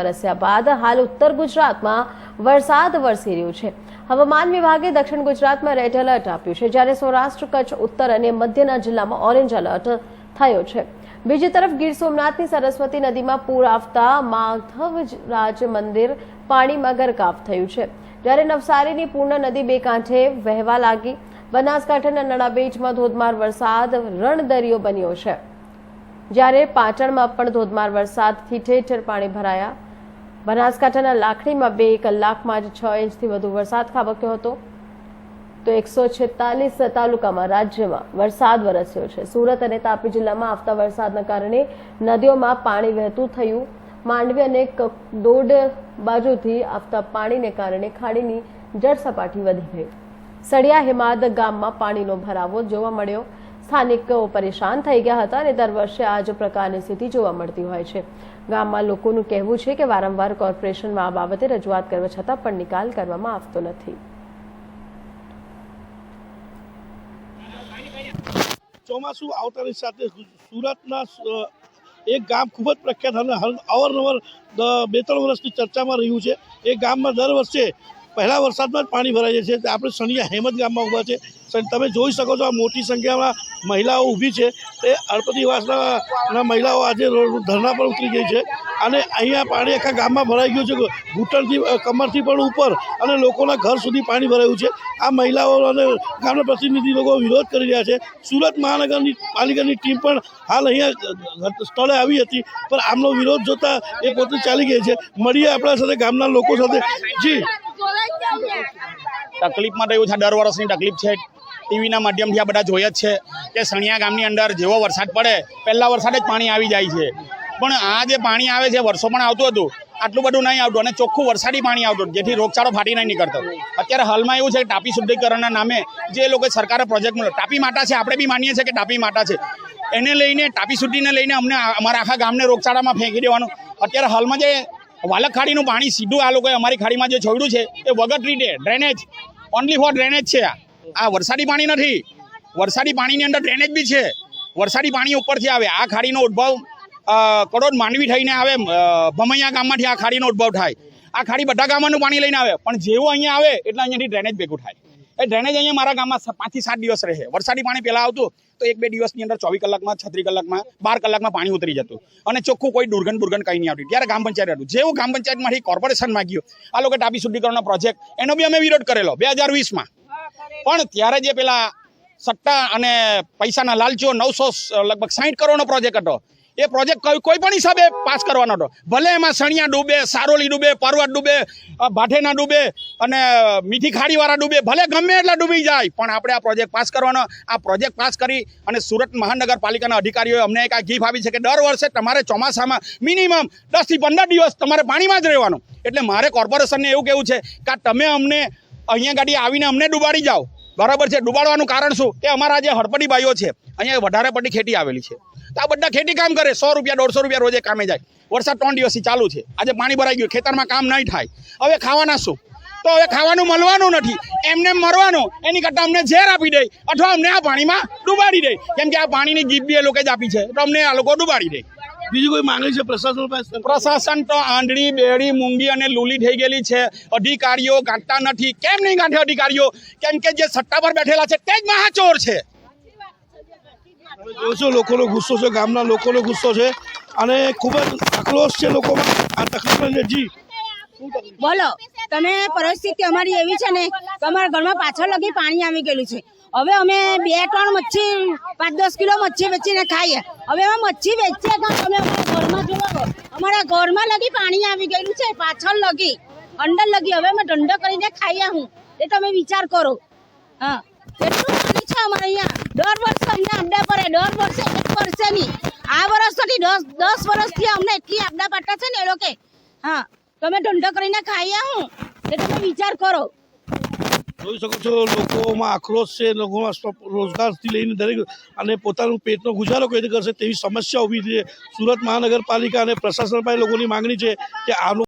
વરસ્યા બાદ હાલ ઉત્તર ગુજરાતમાં વરસાદ વરસી રહ્યો છે. હવામાન વિભાગે દક્ષિણ ગુજરાતમાં રેડ એલર્ટ આપ્યું છે. જ્યારે સૌરાષ્ટ્ર, કચ્છ, ઉત્તર અને મધ્યના જિલ્લામાં ઓરેન્જ એલર્ટ થયો છે. બીજી તરફ ગીર સોમનાથની સરસ્વતી નદીમાં પૂર આવતા માધવરાજ મંદિર પાણીમાં ગરકાવ થયું છે. જ્યારે નવસારીની પૂર્ણ નદી બે કાંઠે વહેવા લાગી. બનાસકાંઠાના નડાબેટમાં ધોધમાર વરસાદ રણદરિયો બન્યો છે. જ્યારે પાટણમાં પણ ધોધમાર વરસાદથી ઠેર ઠેર પાણી ભરાયા. બનાસકાંઠાના લાખણીમાં બે કલાકમાં જ છ ઇંચથી વધુ વરસાદ ખાબક્યો હતો. તો એકસો છેતાલીસ તાલુકામાં રાજ્યમાં વરસાદ વરસ્યો છે. સુરત અને તાપી જિલ્લામાં આવતા વરસાદના કારણે નદીઓમાં પાણી વહેતું થયું. માંડવી અને દોઢ બાજુથી આવતા પાણીને કારણે ખાડીની જળસપાટી વધી ગઈ. સળિયા હિમાદ ગામમાં પાણીનો ભરાવો જોવા મળ્યો. સ્થાનિકો પરેશાન થઈ ગયા હતા અને દર વર્ષે આ જ પ્રકારની સ્થિતિ જોવા મળતી હોય છે. ગામમાં લોકોનું કહેવું છે કે વારંવાર કોર્પોરેશનમાં આ બાબતે રજૂઆત કરવા છતાં પણ નિકાલ કરવામાં આવતો નથી. ચોમાસું આવતાની સાથે સુરતના એક ગામ ખૂબ જ પ્રખ્યાત અને અવારનવાર બે ત્રણ વર્ષની ચર્ચામાં રહ્યું છે. એ ગામમાં દર વર્ષે પહેલા વરસાદમાં જ પાણી ભરાઈ જાય છે આપણે સણિયા હેમત ગામમાં ઊભા છે. તમે જોઈ શકો છો આ મોટી સંખ્યામાં મહિલાઓ ઊભી છે. તે અડપતિવાસના મહિલાઓ આજે ધરણા પર ઉતરી ગઈ છે. અને અહીંયા પાણી આખા ગામમાં ભરાઈ ગયું છે. ઘૂંટણથી કમરથી પણ ઉપર અને લોકોના ઘર સુધી પાણી ભરાયું છે. આ મહિલાઓ અને ગામના પ્રતિનિધિ લોકો વિરોધ કરી રહ્યા છે. સુરત મહાનગરની, પાલિકાની ટીમ પણ હાલ અહીંયા સ્થળે આવી હતી. પણ આમનો વિરોધ જોતાં એ પોતે ચાલી ગઈ છે. મળીએ આપણા સાથે ગામના લોકો સાથે. જી. તકલીફમાં તો એવું છે દર વર્ષની તકલીફ છે. ટીવીના માધ્યમથી આ બધા જોઈએ જ છે કે સણિયા ગામની અંદર જેવો વરસાદ પડે, પહેલાં વરસાદ જ પાણી આવી જાય છે. પણ આ જે પાણી આવે છે, વર્ષો પણ આવતું હતું, આટલું બધું નહીં આવતું અને ચોખ્ખું વરસાદી પાણી આવતું જેથી રોગચાળો ફાટી નહીં નીકળતો. અત્યારે હાલમાં એવું છે કે ટાપી શુદ્ધિકરણના નામે જે લોકો સરકારે પ્રોજેક્ટ મળ્યો ટાપી માટા છે, આપણે બી માનીએ છીએ કે ટાપી માટા છે. એને લઈને, ટાપી શુદ્ધિને લઈને અમને અમારા આખા ગામને રોગચાળામાં ફેંકી દેવાનું. અત્યારે હાલમાં જે વાલક ખાડીનું પાણી સીધું આ લોકોએ અમારી ખાડીમાં જે છોડ્યું છે, એ વગર ટ્રીટે ડ્રેનેજ ઓનલી ફોર ડ્રેનેજ છે આ. આ વરસાદી પાણી નથી. વરસાદી પાણીની અંદર ડ્રેનેજ બી છે. વરસાદી પાણી ઉપરથી આવે. આ ખાડીનો ઉદ્ભવ કરોડ માંડવી થઈને આવે ભમૈયા ગામમાંથી આ ખાડીનો ઉદ્ભવ થાય. આ ખાડી બધા ગામોનું પાણી લઈને આવે. પણ જેવું અહીંયા આવે, એટલે અહીંયાથી ડ્રેનેજ ભેગું થાય. એ ડ્રેનેજ અહીંયા મારા ગામમાં પાંચથી સાત દિવસ રહે વરસાદી પાણી પહેલા આવતું તો એક બે દિવસની અંદર ચોવીસ કલાકમાં, છત્રીસ કલાકમાં, બાર કલાકમાં પાણી ઉતરી જતું. અને ચોખ્ખું કોઈ દુર્ગંધ દુર્ગંધ કંઈ નહીં આવતી. ત્યારે ગ્રામ પંચાયત હતું. જેવું ગ્રામ પંચાયતમાંથી કોર્પોરેશનમાં માગ્યું, આ લોકો ટાપી શુદ્ધિકરણનો પ્રોજેક્ટ એનો બી અમે વિરોધ કરેલો બે હજાર વીસમાં. પણ ત્યારે જે પેલા સટ્ટા અને પૈસાના લાલચીઓ નવસો લગભગ સાહીઠ કરોડનો પ્રોજેક્ટ હતો. એ પ્રોજેક્ટ કોઈ પણ હિસાબે પાસ કરવાનો હતો. ભલે એમાં સણિયા ડૂબે, સારોલી ડૂબે પર્વત ડૂબે ભાઠેના ડૂબે અને મીઠી ખાડીવાળા ડૂબે, ભલે ગમે એટલા ડૂબી જાય, પણ આપણે આ પ્રોજેક્ટ પાસ કરવાનો, આ પ્રોજેક્ટ પાસ કરી અને સુરત મહાનગરપાલિકાના અધિકારીઓએ અમને એક આ ગીફ આપી છે કે દર વર્ષે તમારે ચોમાસામાં મિનિમમ દસથી પંદર દિવસ તમારે પાણીમાં જ રહેવાનું. એટલે મારે કોર્પોરેશનને એવું કેવું છે કે તમે અમને અહીંયા ગાડી આવીને અમને ડૂબાડી જાઓ. બરાબર છે. ડૂબાડવાનું કારણ શું? કે અમારા જે હડપડી ભાઈઓ છે, અહીંયા વધારે પડતી ખેતી આવેલી છે. તો આ બધા ખેતી કામ કરે. સો રૂપિયા, દોઢસો રૂપિયા રોજે કામે જાય. વરસાદ ત્રણ દિવસથી ચાલુ છે. આજે પાણી ભરાઈ ગયું. ખેતરમાં કામ નહીં થાય. હવે ખાવાના શું? તો હવે ખાવાનું મળવાનું નથી. એમને મરવાનું. એની કરતાં અમને ઝેર આપી દે. અથવા અમને આ પાણીમાં ડૂબાડી દે. કેમ કે આ પાણીની ગીબી એ લોકો જ આપી છે. તો અમને આ લોકો ડૂબાડી દે. બીજી કોઈ માંગણી છે પ્રશાસન પાસે? પ્રશાસન તો આંધળી બેડી મૂંગી અને લૂલી થઈ ગયેલી છે. અધિકારીઓ ગાંઠતા નથી. કેમ નહીં ગાંઠે અધિકારીઓ? કેમ કે જે સત્તા પર બેઠેલા છે તે જ મહાચોર છે. જોશો લોકોનો ગુસ્સો છે ગામના લોકોનો ગુસ્સો છે. અને ખૂબ જ આક્રોશ છે લોકોમાં. આ તકલીફ. જી. બોલો તમે પરિસ્થિતિ અમારી એવી છે ને કે અમારા ઘરમાં પાછળ લગી પાણી આવી ગયેલું છે. હવે અમે બે ત્રણ મચ્છી, પાંચ દસ કિલો મચ્છી વેચીને ખાઈએ. હવે અમે મચ્છી વેચીએ તો તમે અમારા ઘરમાં જોવો અમારા ઘરમાં લગી પાણી આવી ગયેલું છે, પાછળ લગી, અંદર લગી. હવે અમે ધંધો કરીને ખાઈએ હું. એ તમે વિચાર કરો. હા. એટલું પાણી છે અમારે અહીંયા. દર વર્ષે અહીંયા અંડા પડે દર વર્ષે એક વર્ષે નહીં આ વર્ષ નથી દસ દસ વર્ષથી અમને એટલી આપડા પાટા છે ને એ લોકો. હા. તમે ધંધો કરીને ખાઈએ હું. એ તમે વિચાર કરો. જોઈ શકો છો, લોકોમાં આક્રોશ છે લોકોમાં રોજગારથી લઈને દરેક અને પોતાનું પેટનો ગુજારો કઈ રીતે કરશે તેવી સમસ્યા ઊભી છે. સુરત મહાનગરપાલિકા અને પ્રશાસન પાસે લોકોની માંગણી છે કે આનો